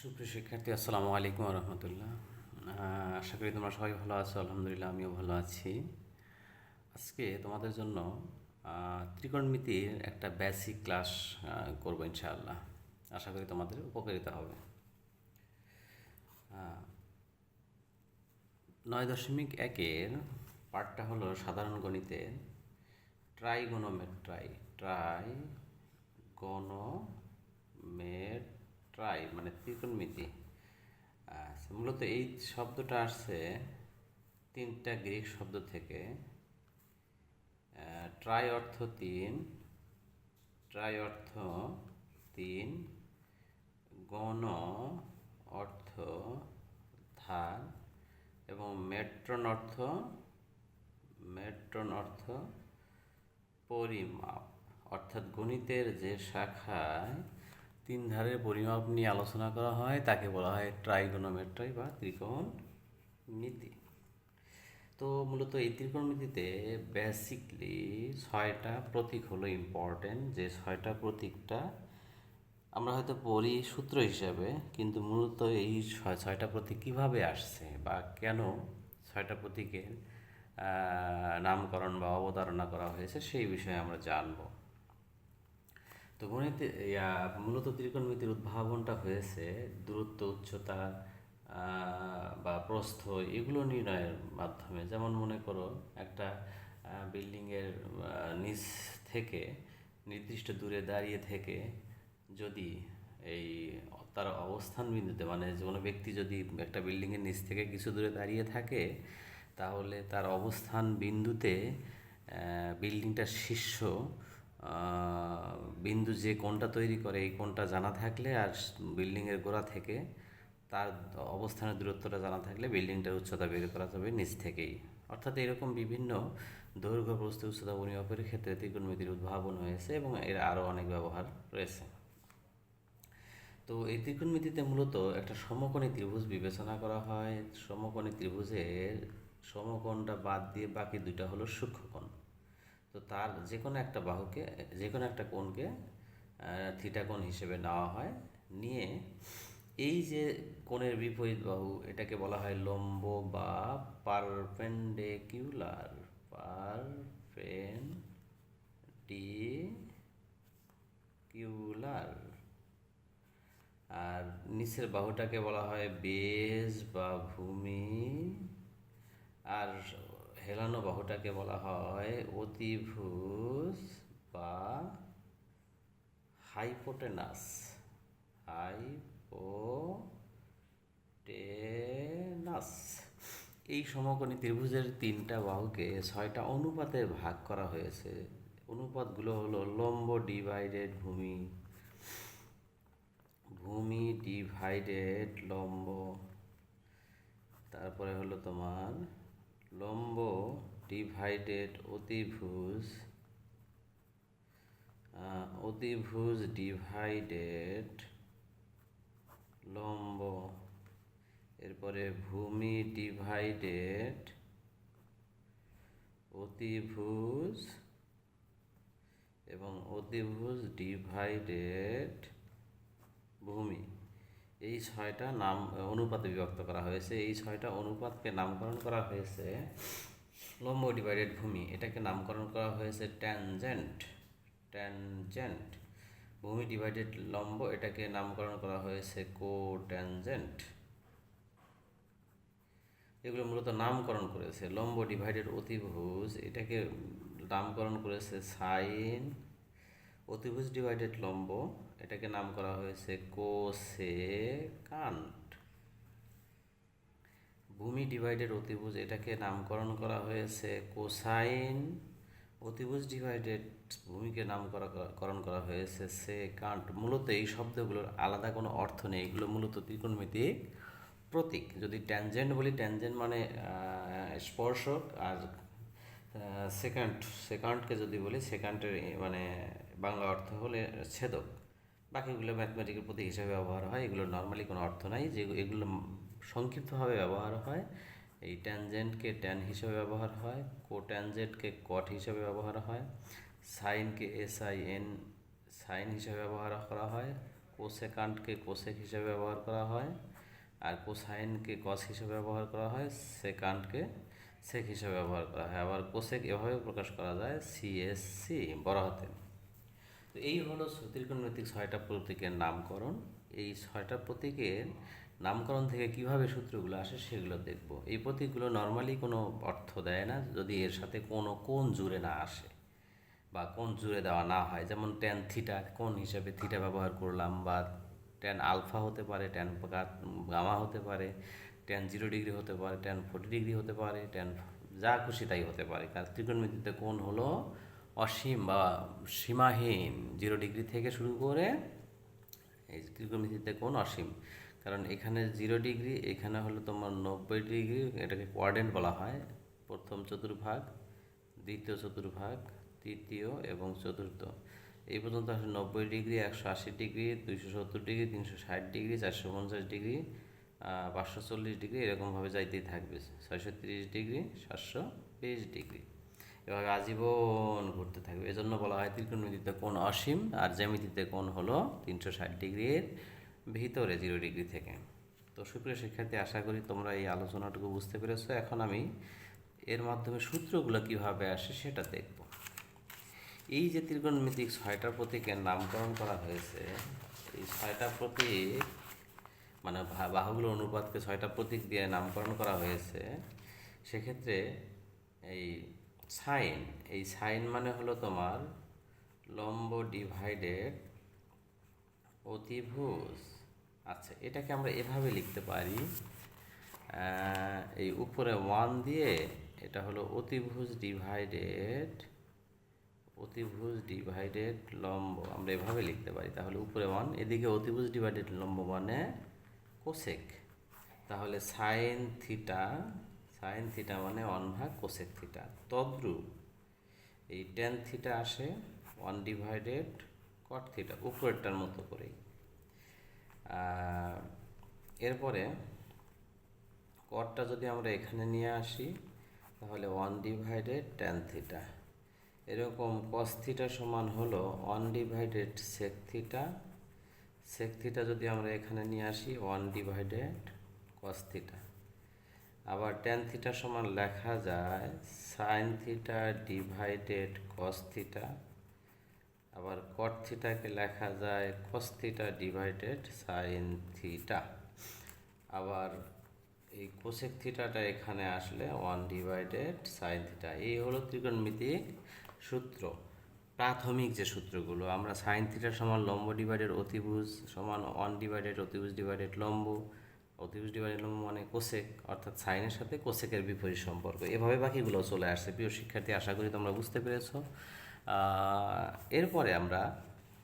সুপ্রিয় শিক্ষার্থী, আসসালামু আলাইকুম রহমতুল্লাহ। আশা করি তোমরা সবাই ভালো আছো, আলহামদুলিল্লাহ আমিও ভালো আছি। আজকে তোমাদের জন্য ত্রিকোণমিতির একটা বেসিক ক্লাস করব ইনশাআল্লাহ। আশা করি তোমাদের উপকারিতা হবে। নয় দশমিক একের পার্টটা হলো সাধারণ গণিতের ট্রাইগোনোমেট্রাই ট্রাই গণমেট্রাই মানে ত্রিকোণমিতি। আচ্ছা, মূলত এই শব্দটা আসছে তিনটা গ্রিক শব্দ থেকে। ট্রাই অর্থ তিন ট্রাই অর্থ তিন গণ অর্থ ধার এবং মেট্রন অর্থ মেট্রন অর্থ পরিমাপ। অর্থাৎ গণিতের যে শাখায় তিন ধারের পরিমাপ নিয়ে আলোচনা করা হয়, তাকে বলা হয় ট্রাইগোনোমেট্রাই বা ত্রিকোণ মিতি তো মূলত এই ত্রিকোণমিতিতে বেসিকলি ছয়টা প্রতীক হলো ইম্পর্টেন্ট যে ছয়টা প্রতীকটা আমরা হয়তো পড়ি সূত্র হিসাবে, কিন্তু মূলত এই ছয় ছয়টা প্রতীক কীভাবে আসছে বা কেন ছয়টা প্রতীকের নামকরণ বা অবতারণা করা হয়েছে সেই বিষয়ে আমরা জানব। তো ইয়া, মূলত ত্রিকোণমিতির উদ্ভাবনটা হয়েছে দূরত্ব উচ্চতা বা প্রস্থ এগুলো নির্ণয়ের মাধ্যমে। যেমন মনে করো একটা বিল্ডিংয়ের নিচ থেকে নির্দিষ্ট দূরে দাঁড়িয়ে থেকে যদি এই তার অবস্থান বিন্দুতে মানে কোনো ব্যক্তি যদি একটা বিল্ডিংয়ের নিচ থেকে কিছু দূরে দাঁড়িয়ে থাকে তাহলে তার অবস্থান বিন্দুতে বিল্ডিংটার শীর্ষ বিন্দু যে কোনটা তৈরি করে এই কোনটা জানা থাকলে আর বিল্ডিংয়ের গোড়া থেকে তার অবস্থানের দূরত্বটা জানা থাকলে বিল্ডিংটার উচ্চতা বের করা যাবে নিচ থেকেই। অর্থাৎ এরকম বিভিন্ন দৈর্ঘ্য প্রস্থ উচ্চতা পরিমাপের ক্ষেত্রে ত্রিকোণমিতির উদ্ভাবন হয়েছে এবং এর আরও অনেক ব্যবহার রয়েছে। তো এই ত্রিকোণমিতিতে মূলত একটা সমকোণী ত্রিভুজ বিবেচনা করা হয়। সমকোণী ত্রিভুজের সমকোণটা বাদ দিয়ে বাকি দুইটা হলো সূক্ষ্মকোণ। তো তার যে কোনো একটা বাহুকে যে কোনো একটা কোণকে থিটা কোণ হিসেবে নেওয়া হয়। নিয়ে এই যে কোণের বিপরীত বাহু, এটাকে বলা হয় লম্ব বা পারপেন্ডিকুলার পারপেন্ডিকুলার। আর নিচের বাহুটাকে বলা হয় বেজ বা ভূমি। আর হেলানো বাহুটাকে বলা হয় অতিভুজ বা হাইপোটেনাস। হাইপোটেনাস। এই সমকোণী ত্রিভুজের তিনটা বাহুকে ছয়টা অনুপাতে ভাগ করা হয়েছে। অনুপাতগুলো হলো লম্ব ডিভাইডেড ভূমি ভূমি ডিভাইডেড লম্ব, তারপরে হলো তোমার লম্ব ডিভাইডেড অতিভুজ অতিভুজ ডিভাইডেড লম্ব এরপরে ভূমি ডিভাইডেড অতিভুজ এবং অতিভুজ ডিভাইডেড ভূমি। এই ছয়টা নাম, অনুপাতে বিভক্ত করা হয়েছে। এই ছয়টা অনুপাতকে নামকরণ করা হয়েছে লম্ব ডিভাইডেড ভূমি। এটাকে নামকরণ করা হয়েছে ট্যানজেন্ট। ট্যানজেন্ট। ভূমি ডিভাইডেড লম্ব, এটাকে নামকরণ করা হয়েছে কো ট্যানজেন্ট এগুলো মূলত নামকরণ করেছে। লম্ব ডিভাইডেড অতিভুজ, এটাকে নামকরণ করেছে সাইন। অতিভুজ ডিভাইডেড লম্ব। এটাকে নাম করা হয়েছে কোসেকান্ট। ভূমি ডিভাইডেড অতিভুজ, এটাকে নামকরণ করা হয়েছে কোসাইন। অতিভুজ ডিভাইডেড ভূমিকে নামকরণ করা হয়েছে সেকান্ট। মূলত এই শব্দগুলোর আলাদা কোনো অর্থ নেই, এগুলো মূলত ত্রিকোণমিতিক প্রতীক। যদি ট্যানজেন্ট বলি ট্যানজেন্ট মানে স্পর্শক আর সেকেন্ড সেকেন্ডকে যদি বলি সেকেন্ডের মানে বাংলা অর্থ হলে ছেদক। বাকিগুলো ম্যাথমেটিক্যাল প্রতীক হিসাবে ব্যবহার হয়, এগুলো নর্মালি কোনো অর্থ নাই, যে এগুলো সংক্ষিপ্তভাবে ব্যবহার হয়। এই ট্যানজেন্টকে ট্যান হিসেবে ব্যবহার হয় কো ট্যানজেন্টকে কট হিসেবে ব্যবহার হয় সাইনকে এস আই এন সাইন হিসেবে ব্যবহার করা হয় কোসেকান্টকে কোসেক হিসেবে ব্যবহার করা হয়, আর কোসাইনকে কস হিসেবে ব্যবহার করা হয় সেকান্টকে সেক হিসেবে ব্যবহার করা হয়। আবার কোসেক এভাবে প্রকাশ করা যায় সিএসসি বড় হাতে। তো এই হলো ত্রিকোণমিতিক ছয়টা প্রতীকের নামকরণ। এই ছয়টা প্রতীকের নামকরণ থেকে কীভাবে সূত্রগুলো আসে সেগুলো দেখব। এই প্রতীকগুলো নর্মালি কোনো অর্থ দেয় না, যদি এর সাথে কোনো কোন জুড়ে না আসে বা কোন জুড়ে দেওয়া না হয়। যেমন ট্যান থিটা কোন হিসাবে থিটা ব্যবহার করলাম বা ট্যান আলফা হতে পারে ট্যান গামা হতে পারে ট্যান জিরো ডিগ্রি হতে পারে ট্যান ফোর্টি ডিগ্রি হতে পারে ট্যান যা খুশি তাই হতে পারে। কারণ ত্রিকোণমিতিতে কোন হলো অসীম বা সীমাহীন জিরো ডিগ্রি থেকে শুরু করে এই ত্রিকোণমিতিতে কোন অসীম। কারণ এখানে জিরো ডিগ্রি এখানে হলো তোমার নব্বই ডিগ্রি এটাকে কোয়ার্ডেন্ট বলা হয়। প্রথম চতুর্ভাগ, দ্বিতীয় চতুর্ভাগ, তৃতীয় এবং চতুর্থ। এই পর্যন্ত আসলে নব্বই ডিগ্রি একশো আশি ডিগ্রি দুইশো সত্তর ডিগ্রি তিনশো ষাট ডিগ্রি চারশো পঞ্চাশ ডিগ্রি পাঁচশো চল্লিশ ডিগ্রি এরকমভাবে যাইতেই থাকবে। ছয়শো তিরিশ ডিগ্রি সাতশো বিশ ডিগ্রি এভাবে আজীবন ঘুরতে থাকবে। এজন্য বলা হয় ত্রিকোণমিতিতে কোণ অসীম আর জ্যামিতিতে কোণ হলো তিনশো ষাট ডিগ্রির ভিতরে, জিরো ডিগ্রি থেকে। তো সুপ্রিয় শিক্ষার্থী, আশা করি তোমরা এই আলোচনাটুকু বুঝতে পেরেছ। এখন আমি এর মাধ্যমে সূত্রগুলো কীভাবে আসে সেটা দেখব। এই যে ত্রিকোণমিতিক ছয়টা প্রতীকের নামকরণ করা হয়েছে, এই ছয়টা প্রতীক মানে বাহুগুলো অনুপাতকে ছয়টা প্রতীক দিয়ে নামকরণ করা হয়েছে, সেক্ষেত্রে এই সাইন, এই সাইন মানে হলো তোমার লম্ব ডিভাইডেড অতিভুজ। আচ্ছা এটাকে আমরা এভাবে লিখতে পারি এই উপরে ওয়ান দিয়ে এটা হলো অতিভুজ ডিভাইডেড অতিভুজ ডিভাইডেড লম্ব। আমরা এভাবে লিখতে পারি, তাহলে উপরে ওয়ান এদিকে অতিভুজ ডিভাইডেড লম্ব মানে কোসেক। তাহলে সাইন থিটা সাইন থিটা মানে ওয়ান ভাগ কোসেক থিটা তদ্রুপ এই টেন থিটা আসে ওয়ান ডিভাইডেড কট থিটা উপরেরটার মতো করেই। এরপরে কটটা যদি আমরা এখানে নিয়ে আসি, তাহলে ওয়ান ডিভাইডেড টেন থিটা এরকম কস থিটা সমান হলো one divided sec theta sec theta যদি আমরা এখানে নিয়ে আসি ওয়ান ডিভাইডেড কস থিটা আবার টেন থিটা সমান লেখা যায় sine theta divided cos theta আবার কট থিটাকে লেখা যায় cos theta divided sine theta আবার এই কোসেক থিটাটা এখানে আসলে ওয়ান ডিভাইডেড সাইন থিটা এই হলো ত্রিকোণমিতিক সূত্র। প্রাথমিক যে সূত্রগুলো, আমরা সাইন থিটার সমান লম্ব ডিভাইডেড অতিভুজ সমান ওয়ান ডিভাইডেড অতিভুজ ডিভাইডেড লম্ব অতিভুজ ডিভাইডেড লম্ব মানে কোসেক, অর্থাৎ সাইনের সাথে কোসেকের বিপরীত সম্পর্ক। এভাবে বাকিগুলো চলে আসছে। প্রিয় শিক্ষার্থী, আশা করি তোমরা বুঝতে পেরেছ। এরপরে আমরা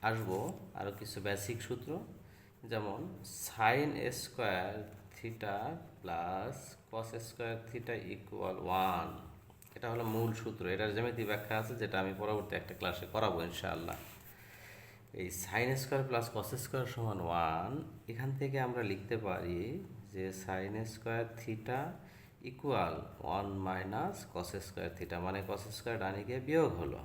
আসব আরও কিছু বেসিক সূত্র, যেমন sine square theta plus cos square theta equal one এটা হলো মূল সূত্র। এটার জ্যামিতি ব্যাখ্যা আছে, যেটা আমি পরবর্তী একটা ক্লাসে করাবো, ইনশাআল্লাহ। এই sine square plus cos square সমান ওয়ান এখান থেকে আমরা লিখতে পারি যে sine square theta equal one minus cos square theta মানে কস স্কোয়ার ডানে গিয়ে বিয়োগ হলো।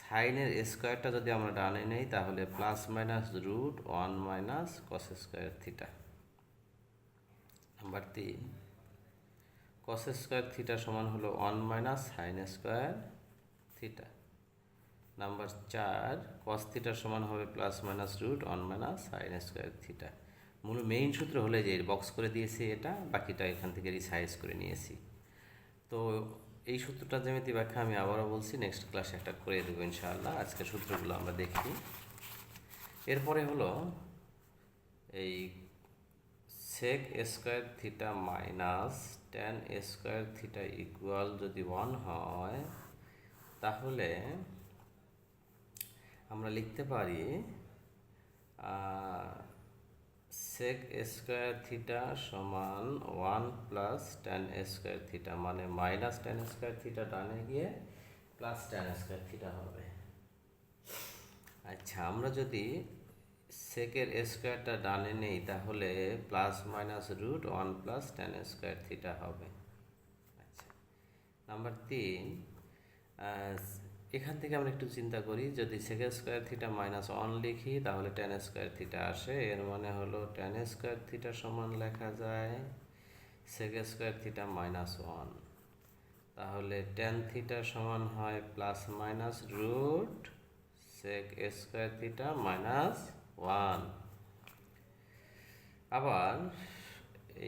সাইনের স্কোয়ারটা যদি আমরা ডানে নেই, তাহলে plus minus root one minus cos square theta number তিন কস স্কোয়ার থিটা সমান হলো one minus sine square theta number চার কস থিটার সমান হবে plus minus root one minus sine square theta মূল মেইন সূত্র হলে যে বক্স করে দিয়েছি এটা, বাকিটা এখান থেকে রিসাইজ করে নিয়েছি। তো এই সূত্রটা জ্যামিতি ব্যাখ্যা আমি আবারও বলছি নেক্সট ক্লাসে একটা করে দেবো ইনশাআল্লাহ। আজকের সূত্রগুলো আমরা দেখি। এরপরে হলো এই sec square theta minus tan square theta equal যদি ওয়ান হয়, তাহলে আমরা লিখতে পারি সেক স্কোয়ার থিটা সমান one plus tan square theta মানে মাইনাস টেন স্কোয়ার থিটা ডানে গিয়ে প্লাস টেন স্কোয়ার থিটা হবে। আচ্ছা আমরা যদি সেকের স্কোয়ারটা ডানে নেই, তাহলে plus minus root one plus tan square theta হবে। আচ্ছা নাম্বার তিন এখান থেকে আমরা একটু চিন্তা করি, যদি second square theta minus one লিখি, তাহলে টেন স্কোয়ার থিটা আসে। এর মানে হলো টেন স্কোয়ার থিটা সমান লেখা যায় second square theta minus one তাহলে টেন থিটা সমান হয় plus minus root sec square theta minus one আবার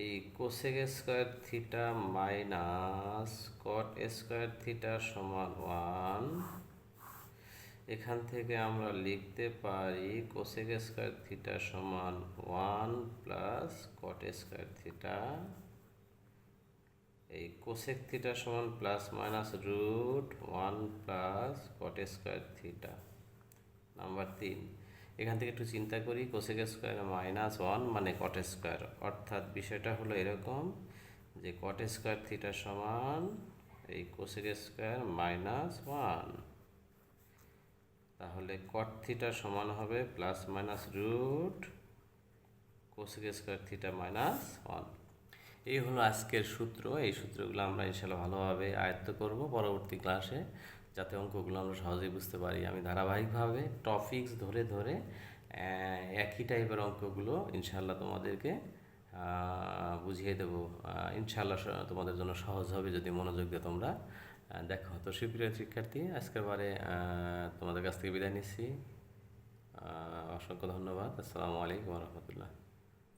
এই cosec square theta minus cot square theta সমান ওয়ান এখান থেকে আমরা লিখতে পারি কোসেক স্কোয়ার থিটা সমান one plus cot square theta এই কোসেক থিটা সমান plus minus root one plus cot square theta number তিন। এখান থেকে একটু চিন্তা করি কোসেক স্কোয়ার মাইনাস ওয়ান মানে কট স্কোয়ার অর্থাৎ বিষয়টা হলো এরকম যে কট স্কোয়ার থিটা সমান এই কোসেক স্কোয়ার মাইনাস ওয়ান তাহলে কট থিটা সমান হবে plus minus root cosec square theta minus one এই হলো আজকের সূত্র। এই সূত্রগুলো আমরা ইনশাল্লাহ ভালোভাবে আয়ত্ত করব পরবর্তী ক্লাসে যাতে অঙ্কগুলো আমরা সহজেই বুঝতে পারি। আমি ধারাবাহিকভাবে টপিকস ধরে ধরে একই টাইপের অঙ্কগুলো ইনশাল্লাহ তোমাদেরকে বুঝিয়ে দেবো। ইনশাল্লাহ তোমাদের জন্য সহজ হবে যদি মনোযোগ দিয়ে তোমরা দেখো। তো সুপ্রিয় শিক্ষার্থী, আজকের বারে তোমাদের কাছ থেকে বিদায় নিচ্ছি। অসংখ্য ধন্যবাদ। আসসালামু আলাইকুম রহমতুল্লাহ।